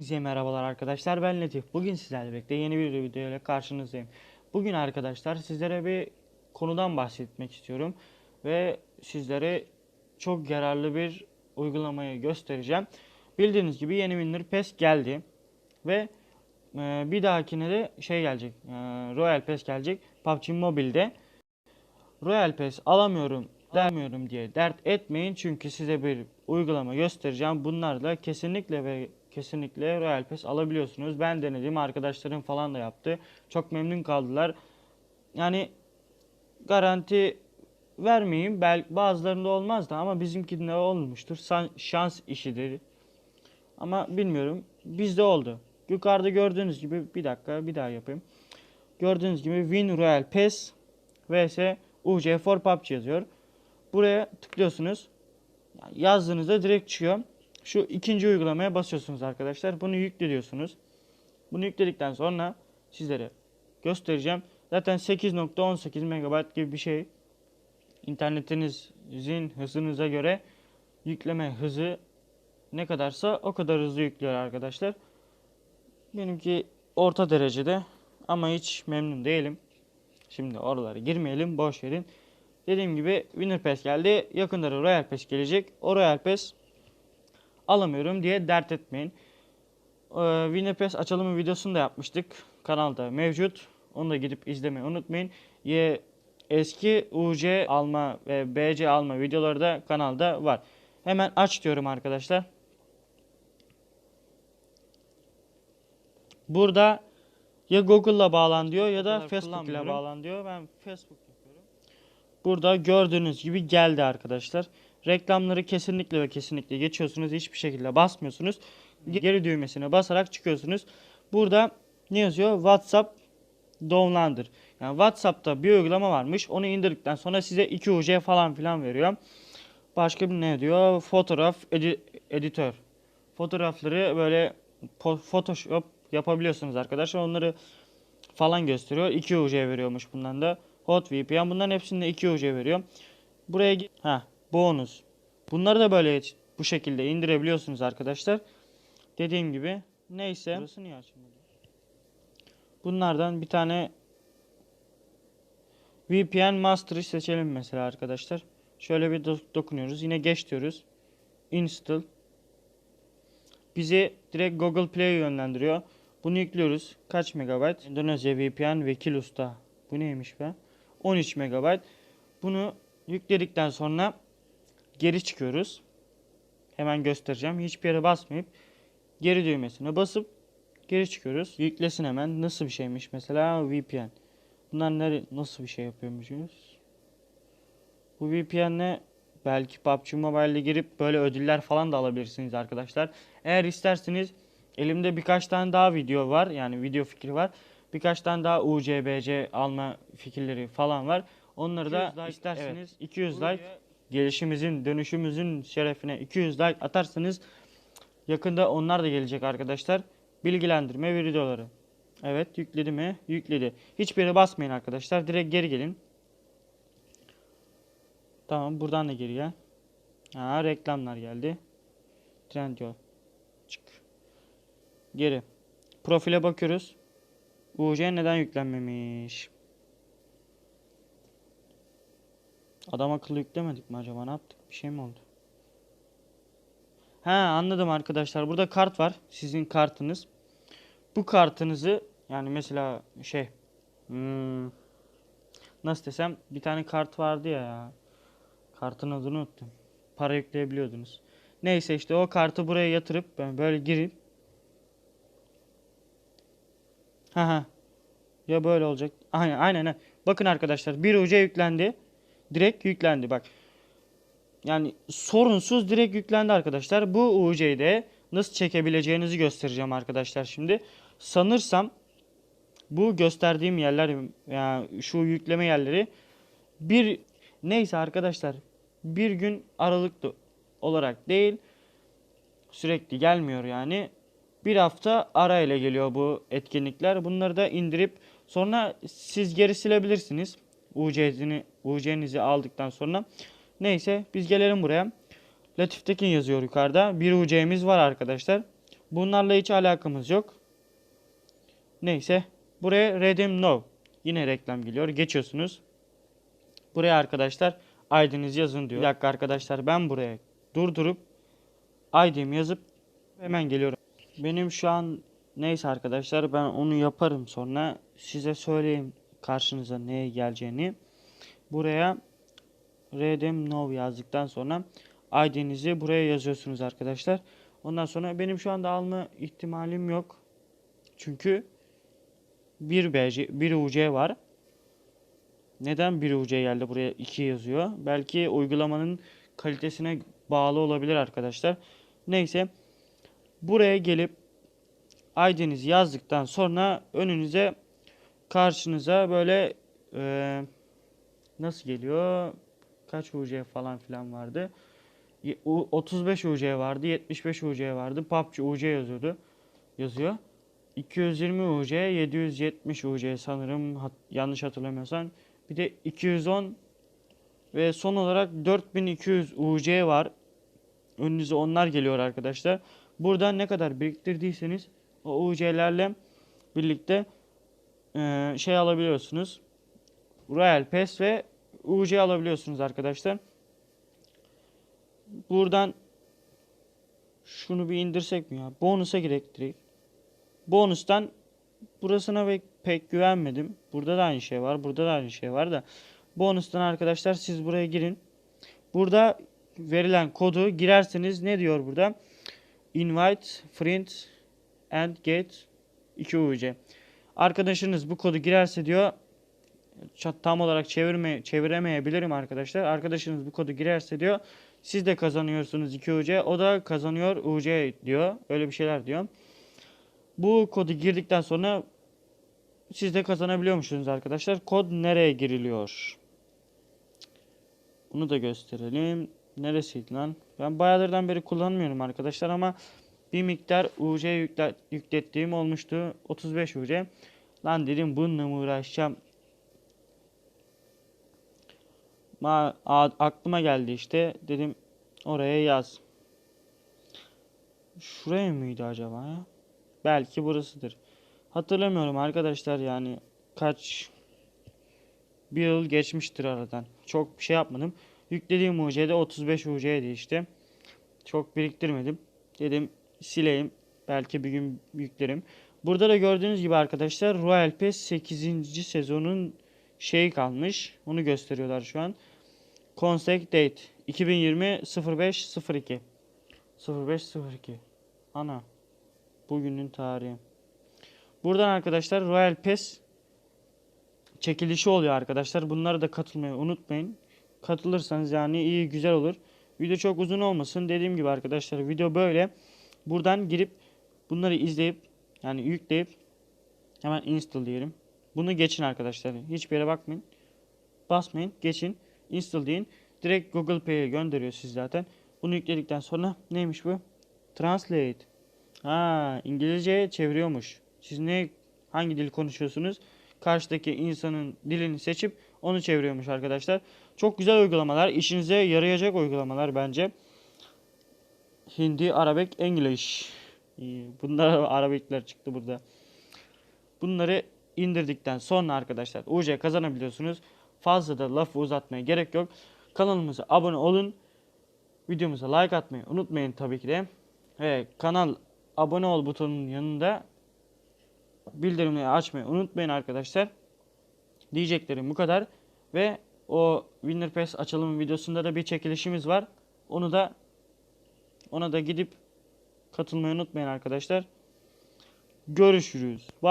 Size merhabalar arkadaşlar ben Latif. Bugün sizlerle birlikte yeni bir video ile karşınızdayım. Bugün arkadaşlar sizlere bir konudan bahsetmek istiyorum. Ve sizlere çok yararlı bir uygulamayı göstereceğim. Bildiğiniz gibi yeni Winner Pass geldi. Ve e, bir dahakine de şey gelecek. e, Royal Pass gelecek. PUBG Mobile'de. Royal Pass alamıyorum dermiyorum diye dert etmeyin çünkü size bir uygulama göstereceğim. Bunlarla kesinlikle ve kesinlikle Royal Pass alabiliyorsunuz. Ben denedim, arkadaşlarım falan da yaptı. Çok memnun kaldılar. Yani garanti vermeyeyim. Belki bazılarında olmaz da ama bizimkinde olmuştur. Şans işidir. Ama bilmiyorum. Bizde oldu. Yukarıda gördüğünüz gibi bir dakika bir daha yapayım. Gördüğünüz gibi Win Royal Pass vs UC for PUBG yazıyor. Buraya tıklıyorsunuz. Yazdığınızda direkt çıkıyor. Şu ikinci uygulamaya basıyorsunuz arkadaşlar. Bunu yükle diyorsunuz. Bunu yükledikten sonra sizlere göstereceğim. Zaten 8.18 MB gibi bir şey. İnternetinizin hızınıza göre yükleme hızı ne kadarsa o kadar hızlı yüklüyor arkadaşlar. Benimki orta derecede ama hiç memnun değilim. Şimdi oralara girmeyelim, boş verin. Dediğim gibi Winner Pass geldi. Yakında da Royal Pass gelecek. O Royal Pass alamıyorum diye dert etmeyin. Ee, Winner Pass açılımı videosunu da yapmıştık. Kanalda mevcut. Onu da gidip izlemeyi unutmayın. Ye, eski UC alma ve BC alma videoları da kanalda var. Hemen aç diyorum arkadaşlar. Burada ya Google'la bağlan diyor ya da Facebook ile bağlan diyor. Ben Facebook yapıyorum. Burada gördüğünüz gibi geldi arkadaşlar. Reklamları kesinlikle ve kesinlikle geçiyorsunuz. Hiçbir şekilde basmıyorsunuz. Geri düğmesine basarak çıkıyorsunuz. Burada ne yazıyor? WhatsApp Downlander. Yani WhatsApp'ta bir uygulama varmış. Onu indirdikten sonra size 2 UC falan filan veriyor. Başka bir ne diyor? Fotoğraf edi- editör. Fotoğrafları böyle Photoshop yapabiliyorsunuz arkadaşlar. Onları falan gösteriyor. 2 UC veriyormuş bundan da. Hot VPN bunların hepsinde 2 UC veriyor. Buraya ha bonus. Bunları da böyle bu şekilde indirebiliyorsunuz arkadaşlar. Dediğim gibi neyse. Burası niye açılmadı? Bunlardan bir tane VPN Master'ı seçelim mesela arkadaşlar. Şöyle bir do- dokunuyoruz. Yine geç diyoruz. Install. Bizi direkt Google Play'e yönlendiriyor. Bunu yüklüyoruz. Kaç megabayt? Endonezya VPN Vekil Usta. Bu neymiş be? 13 megabayt. Bunu yükledikten sonra geri çıkıyoruz. Hemen göstereceğim. Hiçbir yere basmayıp geri düğmesine basıp geri çıkıyoruz. Yüklesin hemen. Nasıl bir şeymiş mesela VPN. Bunlar nere, nasıl bir şey yapıyormuşuz? Bu VPN'le belki PUBG Mobile'de girip böyle ödüller falan da alabilirsiniz arkadaşlar. Eğer isterseniz elimde birkaç tane daha video var. Yani video fikri var. Birkaç tane daha UCBC alma fikirleri falan var. Onları 200 da like, isterseniz 200 like gelişimizin, dönüşümüzün şerefine 200 like atarsanız yakında onlar da gelecek arkadaşlar. Bilgilendirme videoları. Evet yükledi mi? Yükledi. Hiçbir yere basmayın arkadaşlar. Direkt geri gelin. Tamam buradan da geri gel. Ha, reklamlar geldi. Trendyol. Çık. Geri. Profile bakıyoruz. UC neden yüklenmemiş? Adam akıllı yüklemedik mi acaba? Ne yaptık? Bir şey mi oldu? Ha anladım arkadaşlar. Burada kart var. Sizin kartınız. Bu kartınızı yani mesela şey hmm, nasıl desem bir tane kart vardı ya, ya. Kartın adını unuttum. Para yükleyebiliyordunuz. Neyse işte o kartı buraya yatırıp ben böyle girip Ha. Ya böyle olacak. Aynen. aynen. Bakın arkadaşlar bir uca yüklendi. Direkt yüklendi bak. Yani sorunsuz direkt yüklendi arkadaşlar. Bu UC'yi de nasıl çekebileceğinizi göstereceğim arkadaşlar şimdi. Sanırsam bu gösterdiğim yerler yani şu yükleme yerleri bir neyse arkadaşlar bir gün aralıklı olarak değil sürekli gelmiyor yani. Bir hafta arayla geliyor bu etkinlikler. Bunları da indirip sonra siz geri silebilirsiniz. UC'ni UC'nizi aldıktan sonra. Neyse biz gelelim buraya. Latif Tekin yazıyor yukarıda. Bir UC'miz var arkadaşlar. Bunlarla hiç alakamız yok. Neyse. Buraya redeem now. Yine reklam geliyor. Geçiyorsunuz. Buraya arkadaşlar ID'nizi yazın diyor. Bir dakika arkadaşlar ben buraya durdurup ID'mi yazıp hemen geliyorum. Benim şu an neyse arkadaşlar ben onu yaparım sonra size söyleyeyim karşınıza neye geleceğini. Buraya redeem now yazdıktan sonra ID'nizi buraya yazıyorsunuz arkadaşlar. Ondan sonra benim şu anda alma ihtimalim yok. Çünkü bir BC, bir UC var. Neden bir UC geldi buraya 2 yazıyor? Belki uygulamanın kalitesine bağlı olabilir arkadaşlar. Neyse. Buraya gelip ID'nizi yazdıktan sonra önünüze karşınıza böyle eee, nasıl geliyor? Kaç UC falan filan vardı. Ye- u- 35 UC vardı, 75 UC vardı. PUBG UC yazıyordu. Yazıyor. 220 UC, 770 UC sanırım hat- yanlış hatırlamıyorsam. Bir de 210 ve son olarak 4200 UC var. Önünüze onlar geliyor arkadaşlar. Burada ne kadar biriktirdiyseniz o UC'lerle birlikte eee, şey alabiliyorsunuz. Royal Pass ve UC alabiliyorsunuz arkadaşlar. Buradan şunu bir indirsek mi ya? Bonusa girek direkt. Bonustan burasına pek, güvenmedim. Burada da aynı şey var. Burada da aynı şey var da. Bonustan arkadaşlar siz buraya girin. Burada verilen kodu girerseniz ne diyor burada? Invite, friend and get 2 UC. Arkadaşınız bu kodu girerse diyor tam olarak çevirme çeviremeyebilirim arkadaşlar. Arkadaşınız bu kodu girerse diyor siz de kazanıyorsunuz 2 UC. O da kazanıyor UC diyor. Öyle bir şeyler diyor. Bu kodu girdikten sonra siz de kazanabiliyormuşsunuz arkadaşlar. Kod nereye giriliyor? Bunu da gösterelim. Neresiydi lan? Ben bayağılardan beri kullanmıyorum arkadaşlar ama bir miktar UC yükle- yüklettiğim olmuştu. 35 UC. Lan dedim bununla mı uğraşacağım? Ma aklıma geldi işte. Dedim oraya yaz. Şuraya mıydı acaba ya? Belki burasıdır. Hatırlamıyorum arkadaşlar yani kaç bir yıl geçmiştir aradan. Çok bir şey yapmadım. Yüklediğim UC'de 35 UC'ydi işte. Çok biriktirmedim. Dedim sileyim. Belki bir gün yüklerim. Burada da gördüğünüz gibi arkadaşlar Royal Pass 8. sezonun şeyi kalmış. Onu gösteriyorlar şu an. Consec date 2020 05 02 05 02 Ana Bugünün tarihi. Buradan arkadaşlar Royal Pass çekilişi oluyor arkadaşlar. Bunlara da katılmayı unutmayın. Katılırsanız yani iyi güzel olur. Video çok uzun olmasın. Dediğim gibi arkadaşlar video böyle. Buradan girip bunları izleyip yani yükleyip hemen install diyelim. Bunu geçin arkadaşlar. Hiçbir yere bakmayın. Basmayın. Geçin. Install deyin. Direkt Google Play'e gönderiyor siz zaten. Bunu yükledikten sonra neymiş bu? Translate. Ha, İngilizceye çeviriyormuş. Siz ne hangi dil konuşuyorsunuz? Karşıdaki insanın dilini seçip onu çeviriyormuş arkadaşlar. Çok güzel uygulamalar, işinize yarayacak uygulamalar bence. Hindi, Arabik, English. Bunlar Arabikler çıktı burada. Bunları indirdikten sonra arkadaşlar UC kazanabiliyorsunuz. Fazla da lafı uzatmaya gerek yok. Kanalımıza abone olun. Videomuza like atmayı unutmayın tabii ki de. Ve kanal abone ol butonunun yanında bildirimleri açmayı unutmayın arkadaşlar. Diyeceklerim bu kadar. Ve o Winner Pass açılım videosunda da bir çekilişimiz var. Onu da ona da gidip katılmayı unutmayın arkadaşlar. Görüşürüz. Bye.